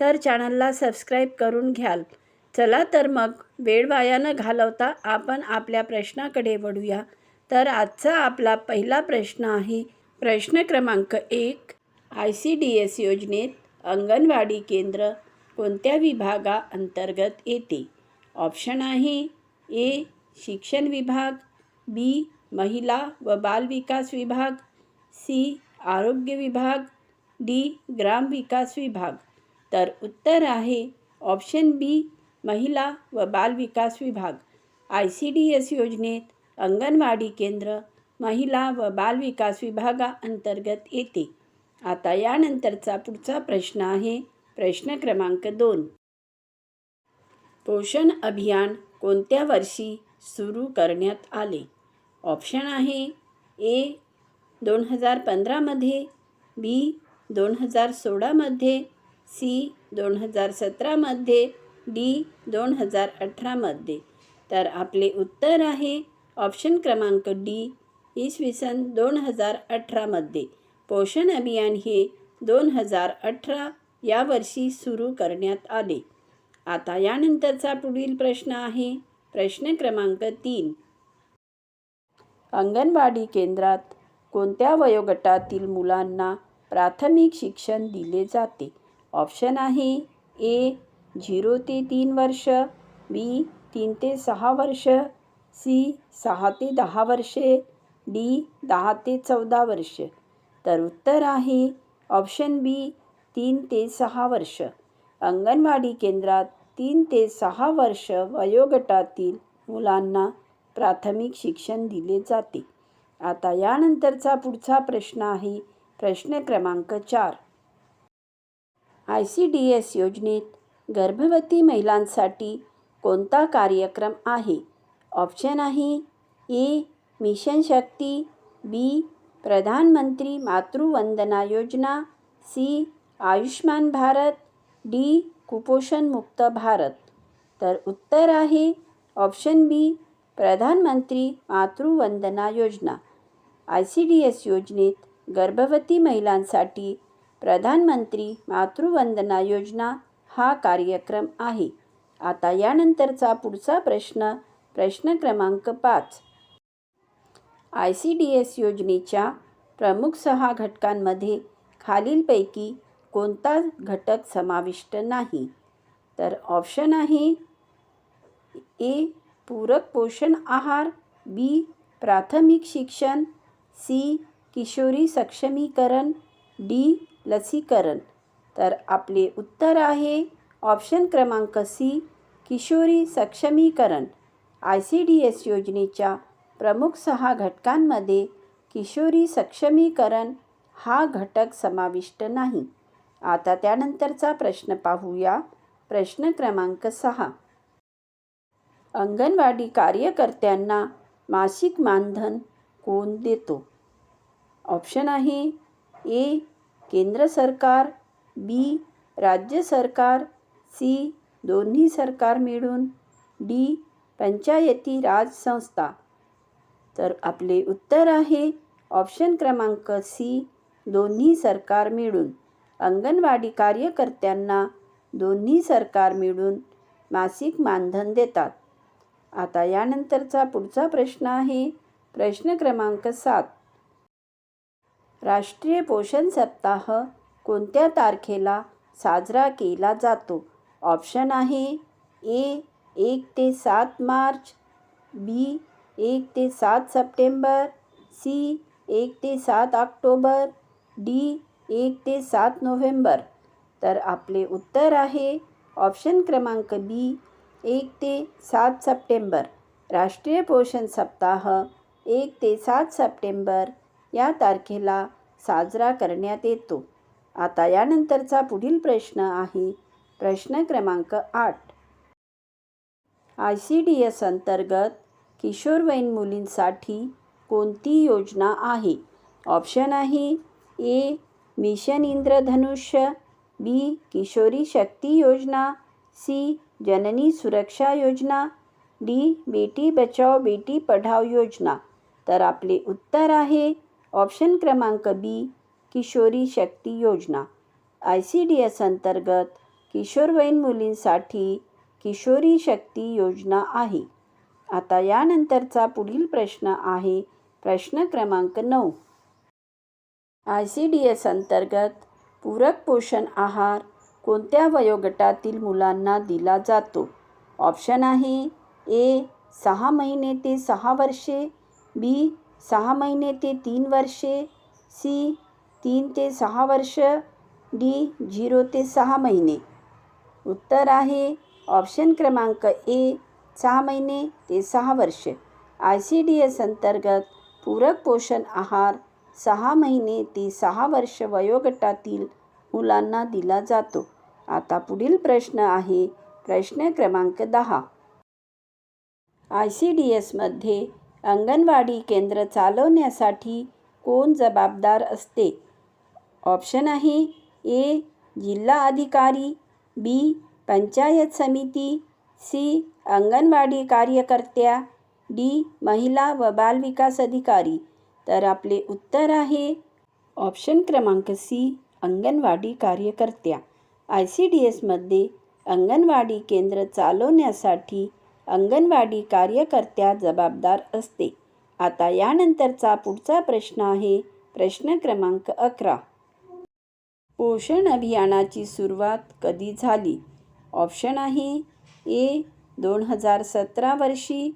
तर चॅनलला सबस्क्राईब करून घ्याल. चला तर मग वेळ वाया न घालवता आपण आपल्या प्रश्नाकडे वळूया. तर आजचा आपला पहिला प्रश्न आहे प्रश्न क्रमांक एक आय सी डी एस योजनेत अंगणवाडी केंद्र कोणत्या विभागाअंतर्गत येते? ऑप्शन आहे ए शिक्षण विभाग बी महिला व बाल विकास विभाग सी आरोग्य विभाग डी ग्राम विकास विभाग. तर उत्तर आहे ऑप्शन बी महिला व बालविकास विभाग. आय सी डी एस योजनेत अंगणवाडी केंद्र महिला व बालविकास विभागाअंतर्गत येते. आता यानंतरचा पुढचा प्रश्न आहे प्रश्न क्रमांक दोन. पोषण अभियान कोणत्या वर्षी सुरू करण्यात आले? ऑप्शन आहे ए दोन हजार पंधरामध्ये बी दोन हजार सोळामध्ये सी दोन हजार सतरामध्ये डी दोन हजार अठरामध्ये तर आपले उत्तर आहे ऑप्शन क्रमांक डी इसवी सन दोन हजार अठरामध्ये पोषण अभियान हे दोन हजार अठरा या वर्षी सुरू करण्यात आले. आता यानंतरचा पुढील प्रश्न आहे. प्रश्न क्रमांक तीन. अंगणवाडी केंद्रात कोणत्या वयोगटातील मुलांना प्राथमिक शिक्षण दिले जाते? ऑप्शन आहे ए झिरो ते तीन वर्ष बी तीन ते सहा वर्ष सी सहा ते दहा वर्षे डी दहा ते चौदा वर्ष. तर उत्तर आहे ऑप्शन बी तीन ते सहा वर्ष. अंगणवाडी केंद्रात तीन ते सहा वर्ष वयोगटातील मुलांना प्राथमिक शिक्षण दिले जाते. आता यानंतरचा पुढचा प्रश्न आहे प्रश्न क्रमांक चार. आय सी डी एस योजनेत गर्भवती महिलांसाठी कोणता कार्यक्रम आहे? ऑप्शन आहे ए मिशन शक्ती बी प्रधानमंत्री मातृवंदना योजना सी आयुष्मान भारत डी कुपोषणमुक्त भारत. तर उत्तर आहे ऑप्शन बी प्रधानमंत्री मातृवंदना योजना. आय सी डी एस योजनेत गर्भवती महिलांसाठी प्रधानमंत्री मातृवंदना योजना हा कार्यक्रम आहे. आता यानंतरचा पुढचा प्रश्न प्रश्न क्रमांक पाच. आय सी डी एस योजनेच्या प्रमुख सहा घटकांमध्ये खालीलपैकी कोणता घटक समाविष्ट नाही? तर ऑप्शन आहे ए पूरक पोषण आहार बी प्राथमिक शिक्षण सी किशोरी सक्षमीकरण डी लसीकरण. तर आपले उत्तर आहे ऑप्शन क्रमांक सी किशोरी सक्षमीकरण. आय सी डी एस योजनेच्या प्रमुख सहा घटकांमध्ये किशोरी सक्षमीकरण हा घटक समाविष्ट नाही. आता त्यानंतरचा प्रश्न पाहूया. प्रश्न क्रमांक सहा. अंगणवाडी कार्यकर्त्यांना मासिक मानधन कोण देतो? ऑप्शन आहे ए केंद्र सरकार बी राज्य सरकार सी दोन्ही सरकार मिळून डी पंचायती राज संस्था. तर आपले उत्तर आहे ऑप्शन क्रमांक सी दोन्ही सरकार मिळून. अंगणवाडी कार्यकर्त्यांना दोन्ही सरकार मिळून मासिक मानधन देतात. आता यानंतरचा पुढचा प्रश्न आहे प्रश्न क्रमांक सात. राष्ट्रीय पोषण सप्ताह कोणत्या तारखेला साजरा केला जातो? ऑप्शन आहे ए एक ते सात मार्च बी एक ते सात सप्टेंबर सी एक ते सात ऑक्टोबर डी एक ते सात नोव्हेंबर. तर आपले उत्तर आहे ऑप्शन क्रमांक बी एक ते सात सप्टेंबर. राष्ट्रीय पोषण सप्ताह एक ते सात सप्टेंबर या तारखेला साजरा करण्यात येतो. आता यानंतरचा पुढील प्रश्न आहे. प्रश्न क्रमांक आठ. आय सी डी एस अंतर्गत किशोरवयीन मुलींसाठी कोणती योजना आहे? ऑप्शन आहे ए मिशन इंद्रधनुष्य बी किशोरी शक्ती योजना सी जननी सुरक्षा योजना डी बेटी बचाओ बेटी पढाओ योजना. तर आपले उत्तर आहे ऑप्शन क्रमांक बी किशोरी शक्ती योजना. आय सी डी एस अंतर्गत किशोरवयीन मुलींसाठी किशोरी शक्ती योजना आहे. आता यानंतरचा पुढील प्रश्न आहे प्रश्न क्रमांक नऊ. आय सी डी एस अंतर्गत पूरक पोषण आहार कोणत्या वयोगटातील मुलांना दिला जातो? ऑप्शन आहे ए सहा महिने ते सहा वर्षे बी सहा महिने ते तीन वर्षे सी तीन ते सहा वर्ष डी झिरो ते सहा महिने. उत्तर आहे ऑप्शन क्रमांक ए सहा महिने ते सहा वर्ष. आय सी डी एस अंतर्गत पूरक पोषण आहार सहा महिने ते सहा वर्ष वयोगटातील मुलांना दिला जातो. आता पुढील प्रश्न आहे प्रश्न क्रमांक दहा. आय सी डी एसमध्ये अंगणवाडी केंद्र चालवण्यासाठी कोण जबाबदार असते? ऑप्शन आहे ए जिल्हा अधिकारी बी पंचायत समिती सी अंगणवाडी कार्यकर्त्या डी महिला व बालविकास अधिकारी. तर आपले उत्तर आहे ऑप्शन क्रमांक सी अंगणवाडी कार्यकर्त्या. आय सी डी एसमध्ये अंगणवाडी केंद्र चालवण्यासाठी अंगणवाडी कार्यकर्त्या जबाबदार असते. आता यानंतरचा पुढचा प्रश्न आहे प्रश्न क्रमांक अकरा. पोषण अभियानाची सुरुवात कधी झाली? ऑप्शन आहे ए दोन हजार सतरा वर्षी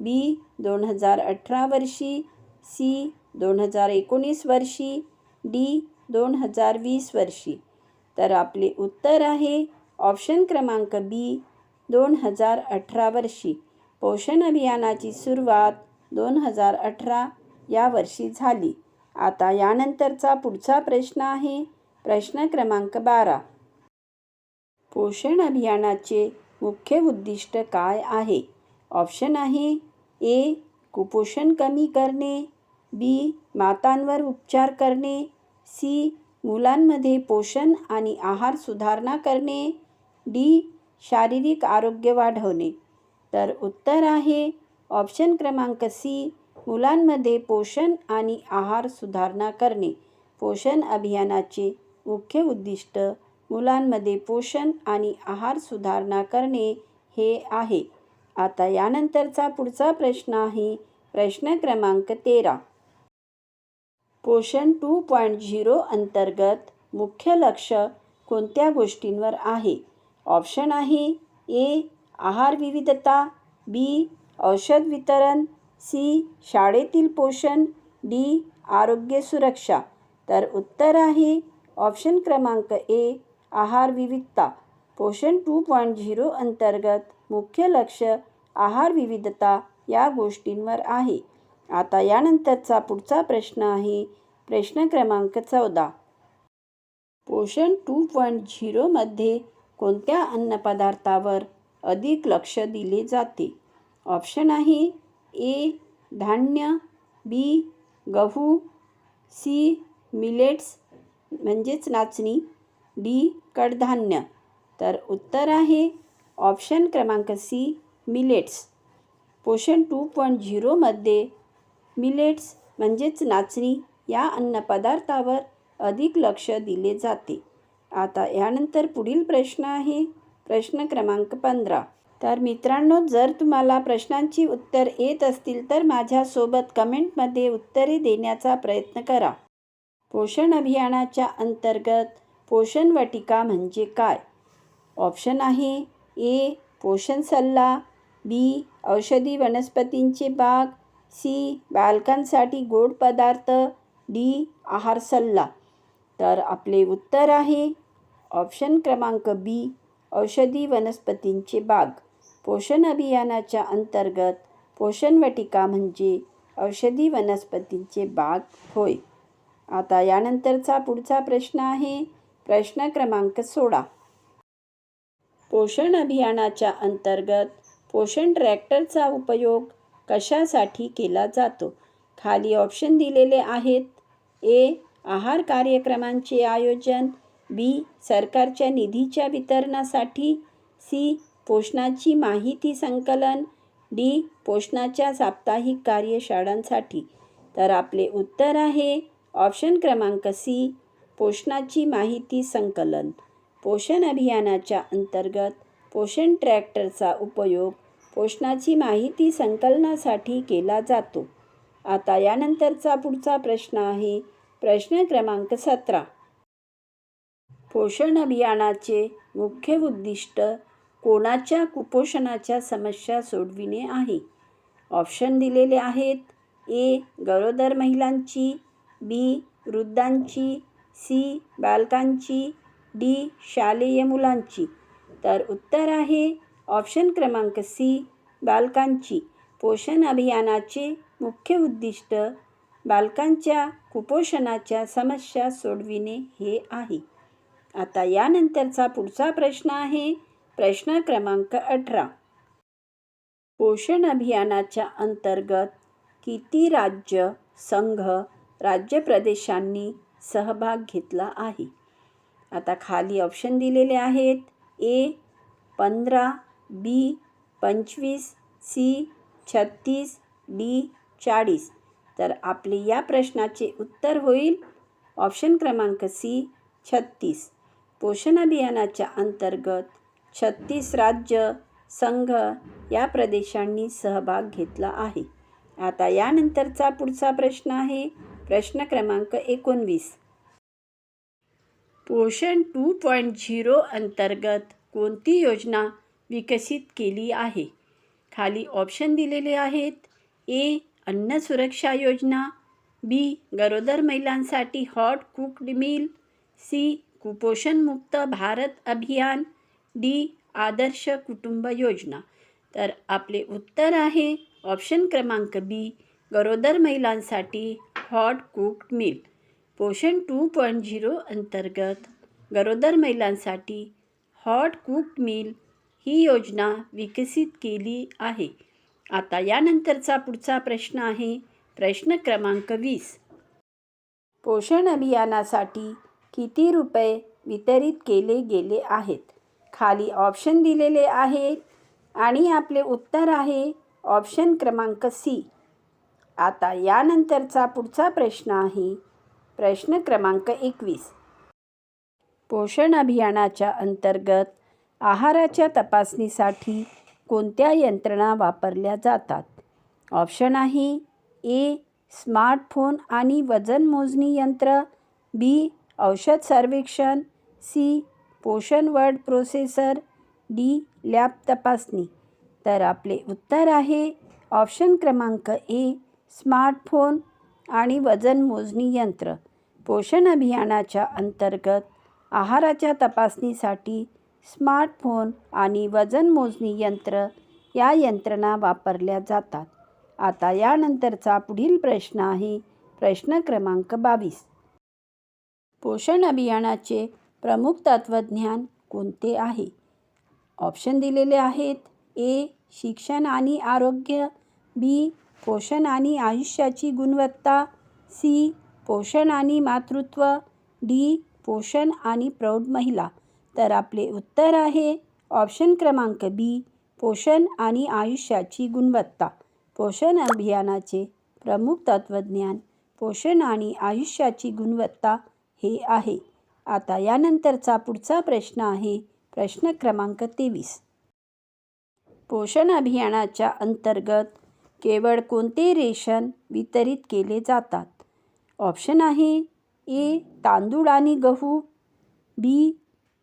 बी दोन हजार अठरा वर्षी सी दोन हजार एकोणीस वर्षी डी दोन हजार वीस वर्षी. तर आपले उत्तर आहे ऑप्शन क्रमांक बी दोन हजार अठरा वर्षी पोषण अभियानाची सुरुवात दोन हजार अठरा या वर्षी झाली. आता यानंतरचा पुढचा प्रश्न आहे प्रश्न क्रमांक बारा. पोषण अभियानाचे मुख्य उद्दिष्ट काय आहे? ऑप्शन आहे ए कुपोषण कमी करणे बी मातांवर उपचार करणे सी मुलांमध्ये पोषण आणि आहार सुधारणा करणे डी शारीरिक आरोग्य वाढवणे. तर उत्तर आहे ऑप्शन क्रमांक सी मुलांमध्ये पोषण आणि आहार सुधारणा करणे. पोषण अभियानाचे मुख्य उद्दिष्ट मुलांमध्ये पोषण आणि आहार सुधारणा करणे हे आहे. आता यानंतरचा पुढचा प्रश्न आहे प्रश्न क्रमांक तेरा. पोषण टू पॉईंट झिरो अंतर्गत मुख्य लक्ष कोणत्या गोष्टींवर आहे? ऑप्शन आहे ए आहार विविधता बी औषध वितरण सी शाळेतील पोषण डी आरोग्य सुरक्षा. तर उत्तर आहे ऑप्शन क्रमांक ए आहार विविधता. पोषण टू पॉईंट झिरो अंतर्गत मुख्य लक्ष आहार विविधता या गोष्टींवर आहे. आता यानंतरचा पुढचा प्रश्न आहे प्रश्न क्रमांक चौदा. पोषण टू पॉईंट झिरोमध्ये कोणत्या अन्नपदार्थावर अधिक लक्ष दिले जाते? ऑप्शन आहे ए धान्य बी गहू सी मिलेट्स म्हणजेच नाचणी डी कडधान्य. तर उत्तर आहे ऑप्शन क्रमांक C millets. Poshan two point झिरोमध्ये millets म्हणजेच नाचणी या अन्नपदार्थावर अधिक लक्ष दिले जाते. आता यानंतर पुढील प्रश्न आहे. प्रश्न क्रमांक पंधरा. तर मित्रांनो जर तुम्हाला प्रश्नांची उत्तर येत असतील तर माझ्यासोबत कमेंटमध्ये उत्तरे देण्याचा प्रयत्न करा. पोषण अभियानाच्या अंतर्गत पोषण वाटिका म्हणजे काय? ऑप्शन आहे ए पोषण सल्ला बी औषधी वनस्पतींचे बाग सी बालकांसाठी गोड पदार्थ डी आहार सल्ला. तर आपले उत्तर आहे ऑप्शन क्रमांक बी औषधी वनस्पतींचे बाग. पोषण अभियानाच्या अंतर्गत पोषण वटिका म्हणजे औषधी वनस्पतींचे बाग होय. आता यानंतरचा पुढचा प्रश्न आहे प्रश्न क्रमांक सोळा. पोषण अभियानाच्या अंतर्गत पोषण ट्रॅक्टरचा उपयोग कशासाठी केला जातो? खाली ऑप्शन दिलेले आहेत ए आहार कार्यक्रमांचे आयोजन बी सरकारच्या निधीच्या वितरणासाठी सी पोषणाची माहिती संकलन डी पोषणाच्या साप्ताहिक कार्यशाळांसाठी. तर आपले उत्तर आहे ऑप्शन क्रमांक सी पोषणाची माहिती संकलन. पोषण अभियानाच्या अंतर्गत पोषण ट्रॅक्टरचा उपयोग पोषणाची माहिती संकलनासाठी केला जातो. आता यानंतरचा पुढचा प्रश्न आहे प्रश्न क्रमांक सतरा. पोषण अभियानाचे मुख्य उद्दिष्ट कोणाच्या कुपोषणाच्या समस्या सोडविणे आहे? ऑप्शन दिलेले आहेत. ए. गरोदर महिलांची बी. वृद्धांची सी. बालकांची डी. शालेय मुलांची. तर उत्तर आहे ऑप्शन क्रमांक सी. बालकांची. पोषण अभियानाचे मुख्य उद्दिष्ट बालकांच्या कुपोषणाच्या समस्या सोडविणे हे आहे. आता यानंतरचा पुढचा प्रश्न आहे प्रश्न क्रमांक अठरा. पोषण अभियानाच्या अंतर्गत किती राज्य संघ राज्य प्रदेशांनी सहभाग घेतला आहे? आता खाली ऑप्शन दिलेले आहेत. ए पंधरा बी पंचवीस सी छत्तीस डी चाळीस. तर आपली या प्रश्नाचे उत्तर होईल ऑप्शन क्रमांक सी छत्तीस. पोषण अभियानाच्या अंतर्गत छत्तीस राज्य संघ या प्रदेशांनी सहभाग घेतला आहे. आता यानंतरचा पुढचा प्रश्न आहे. प्रश्न क्रमांक एकोणवीस. पोषण टू पॉईंट झिरो अंतर्गत कोणती योजना विकसित केली आहे? खाली ऑप्शन दिलेले आहेत. ए अन्न सुरक्षा योजना बी गरोदर महिलांसाठी हॉट कुक्ड मील सी कुपोषणमुक्त भारत अभियान डी आदर्श कुटुंब योजना. तर आपले उत्तर आहे ऑप्शन क्रमांक बी गरोदर महिलांसाठी हॉट कुक्ड मील. पोषण टू पॉईंट झिरो अंतर्गत गरोदर महिलांसाठी हॉट कुक्ड मील ही योजना विकसित केली आहे. आता यानंतरचा पुढचा प्रश्न आहे प्रश्न क्रमांक वीस. पोषण अभियानासाठी किती रुपये वितरित केले गेले आहेत? खाली ऑप्शन दिलेले आहेत आणि आपले उत्तर आहे ऑप्शन क्रमांक सी आता यानंतरचा पुढचा प्रश्न आहे प्रश्न क्रमांक एकवीस. पोषण अभियानाच्या अंतर्गत आहाराच्या तपासणीसाठी कोणत्या यंत्रणा वापरल्या जातात? ऑप्शन आहे ए स्मार्टफोन आणि वजन मोजणी यंत्र बी औषध सर्वेक्षण सी पोषण वर्ड प्रोसेसर डी लॅब तपासणी. तर आपले उत्तर आहे ऑप्शन क्रमांक ए स्मार्टफोन आणि वजन मोजणी यंत्र. पोषण अभियानाच्या अंतर्गत आहाराच्या तपासणीसाठी स्मार्टफोन आणि वजन मोजणी यंत्र या यंत्रणा वापरल्या जातात. आता यानंतरचा पुढील प्रश्न आहे प्रश्न क्रमांक बावीस. पोषण अभियानाचे प्रमुख तत्त्वज्ञान कोणते आहे? ऑप्शन दिलेले आहेत ए शिक्षण आणि आरोग्य बी पोषण आणि आयुष्याची गुणवत्ता सी पोषण आणि मातृत्व डी पोषण आणि प्रौढ महिला. तर आपले उत्तर आहे ऑप्शन क्रमांक बी पोषण आणि आयुष्याची गुणवत्ता. पोषण अभियानाचे प्रमुख तत्त्वज्ञान पोषण आणि आयुष्याची गुणवत्ता हे आहे. आता यानंतरचा पुढचा प्रश्न आहे प्रश्न क्रमांक तेवीस. पोषण अभियानाच्या अंतर्गत केवळ कोणते रेशन वितरित केले जातात? ऑप्शन आहे ए तांदूळ आणि गहू बी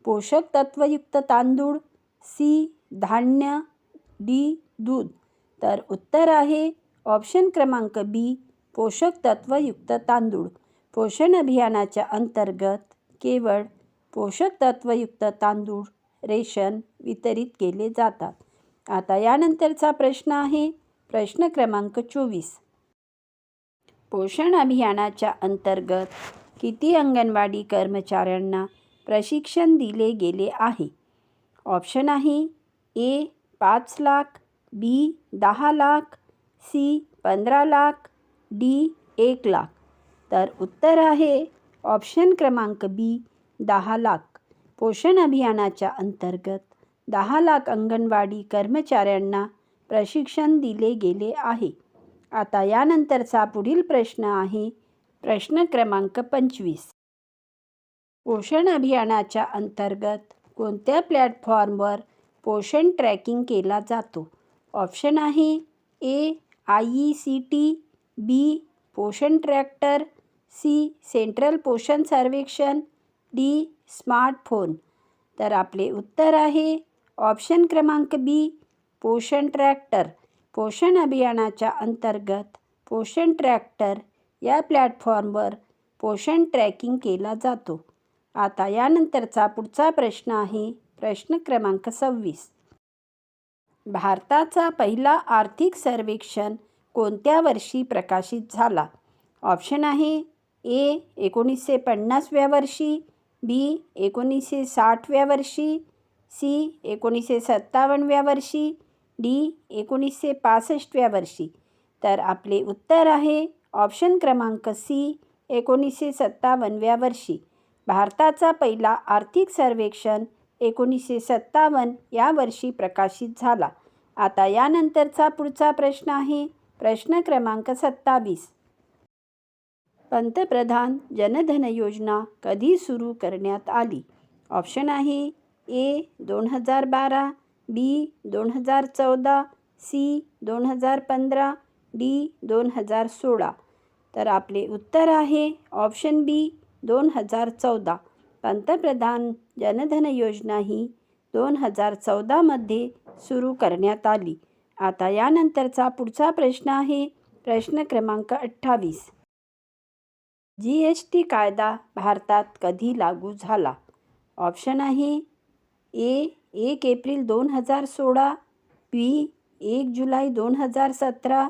पोषक तत्वयुक्त तांदूळ सी धान्य डी दूध. तर उत्तर आहे ऑप्शन क्रमांक बी पोषक तत्वयुक्त तांदूळ. पोषण अभियानाच्या अंतर्गत केवळ पोषक तत्वयुक्त तांदूळ रेशन वितरित केले जातात. आता यानंतरचा प्रश्न आहे प्रश्न क्रमांक चोवीस. पोषण अभियानाच्या अंतर्गत किती अंगणवाडी कर्मचाऱ्यांना प्रशिक्षण दिले गेले आहे. ऑप्शन आहे ए पाच लाख बी दहा लाख सी पंधरा लाख डी एक लाख. तर उत्तर आहे ऑप्शन क्रमांक बी दहा लाख. पोषण अभियानाच्या अंतर्गत दहा लाख अंगणवाडी कर्मचाऱ्यांना प्रशिक्षण दिले गेले आहे. आता यानंतरचा पुढील प्रश्न आहे प्रश्न क्रमांक पंचवीस. पोषण अभियानाच्या अंतर्गत कोणत्या प्लॅटफॉर्मवर पोषण ट्रॅकिंग केला जातो? ऑप्शन आहे A I E C T B Poshan tractor C central पोषण सर्वेक्षण डी स्मार्टफोन. तर आपले उत्तर आहे ऑप्शन क्रमांक बी पोषण ट्रॅक्टर. पोषण अभियानाच्या अंतर्गत पोषण ट्रॅक्टर या प्लॅटफॉर्मवर पोषण ट्रॅकिंग केला जातो. आता यानंतरचा पुढचा प्रश्न आहे प्रश्न क्रमांक सव्वीस. भारताचा पहिला आर्थिक सर्वेक्षण कोणत्या वर्षी प्रकाशित झाला? ऑप्शन आहे ए एकोणीसशे पन्नासव्या वर्षी बी एकोणीसशे साठव्या वर्षी सी एकोणीसशे सत्तावन्नव्या वर्षी डी एकोणीसशे पासष्टव्या वर्षी. तर आपले उत्तर आहे ऑप्शन क्रमांक सी एकोणीसशे सत्तावन्नव्या वर्षी. भारताचा पहिला आर्थिक सर्वेक्षण एकोणीसशे सत्तावन्न या वर्षी प्रकाशित झाला. आता यानंतरचा पुढचा प्रश्न आहे प्रश्न क्रमांक सत्तावीस. पंतप्रधान जनधन योजना कधी सुरू करण्यात आली? ऑप्शन आहे ए दोन हजार बारा बी दोन हजार चौदा सी दोन हजार पंधरा डी दोन हजार सोळा. तर आपले उत्तर आहे ऑप्शन बी दोन हजार चौदा. पंतप्रधान जनधन योजना ही दोन हजार चौदामध्ये सुरू करण्यात आली. आता यानंतरचा पुढचा प्रश्न आहे प्रश्न क्रमांक अठ्ठावीस. जी एस टी कायदा भारतात कधी लागू झाला? ऑप्शन आहे ए एक एप्रिल दोन हजार सोळा बी एक जुलै दोन हजार सतरा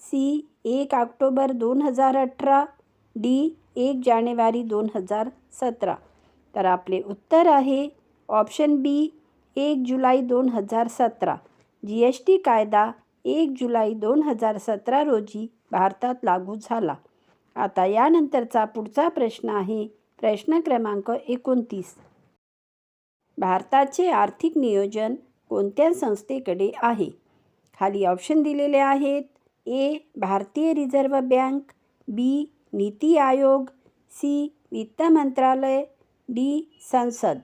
सी एक ऑक्टोबर दोन हजार अठरा डी एक जानेवारी दोन हजार सतरा. तर आपले उत्तर आहे ऑप्शन बी एक जुलै दोन हजार सतरा. जी एस टी कायदा एक जुलै दोन हजार सतरा रोजी भारतात लागू झाला. आता यानंतरचा पुढचा प्रश्न आहे प्रश्न क्रमांक एकोणतीस. भारताचे आर्थिक नियोजन कोणत्या संस्थेकडे आहे? खाली ऑप्शन दिलेले आहेत ए भारतीय रिझर्व्ह बँक बी नीती आयोग सी वित्त मंत्रालय डी संसद.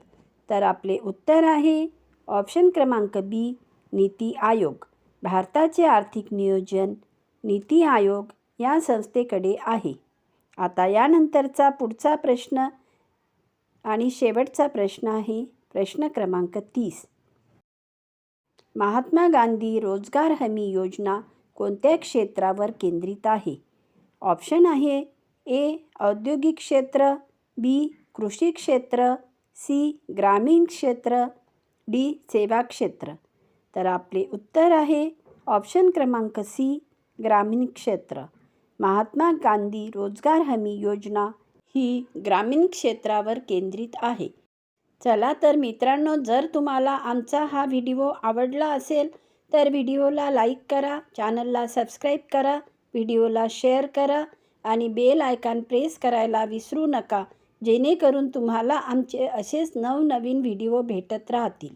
तर आपले उत्तर आहे ऑप्शन क्रमांक बी नीती आयोग. भारताचे आर्थिक नियोजन नीती आयोग या संस्थेकडे आहे. आता यानंतरचा पुढचा प्रश्न आणि शेवटचा प्रश्न आहे प्रश्न क्रमांक तीस. महात्मा गांधी रोजगार हमी योजना कोणत्या क्षेत्रावर केंद्रित आहे? ऑप्शन आहे ए औद्योगिक क्षेत्र बी कृषी क्षेत्र सी ग्रामीण क्षेत्र डी सेवा क्षेत्र. तर आपले उत्तर आहे ऑप्शन क्रमांक सी ग्रामीण क्षेत्र. महात्मा गांधी रोजगार हमी योजना ही ग्रामीण क्षेत्रावर केंद्रित आहे. चला तर मित्रांनो जर तुम्हाला आमचा हा व्हिडिओ आवडला असेल तर व्हिडिओला लाईक करा चॅनलला सबस्क्राईब करा व्हिडिओला शेअर करा आणि बेल आयकॉन प्रेस करायला विसरू नका जेणेकरून तुम्हाला आमचे असेच नवनवीन व्हिडिओ भेटत राहतील.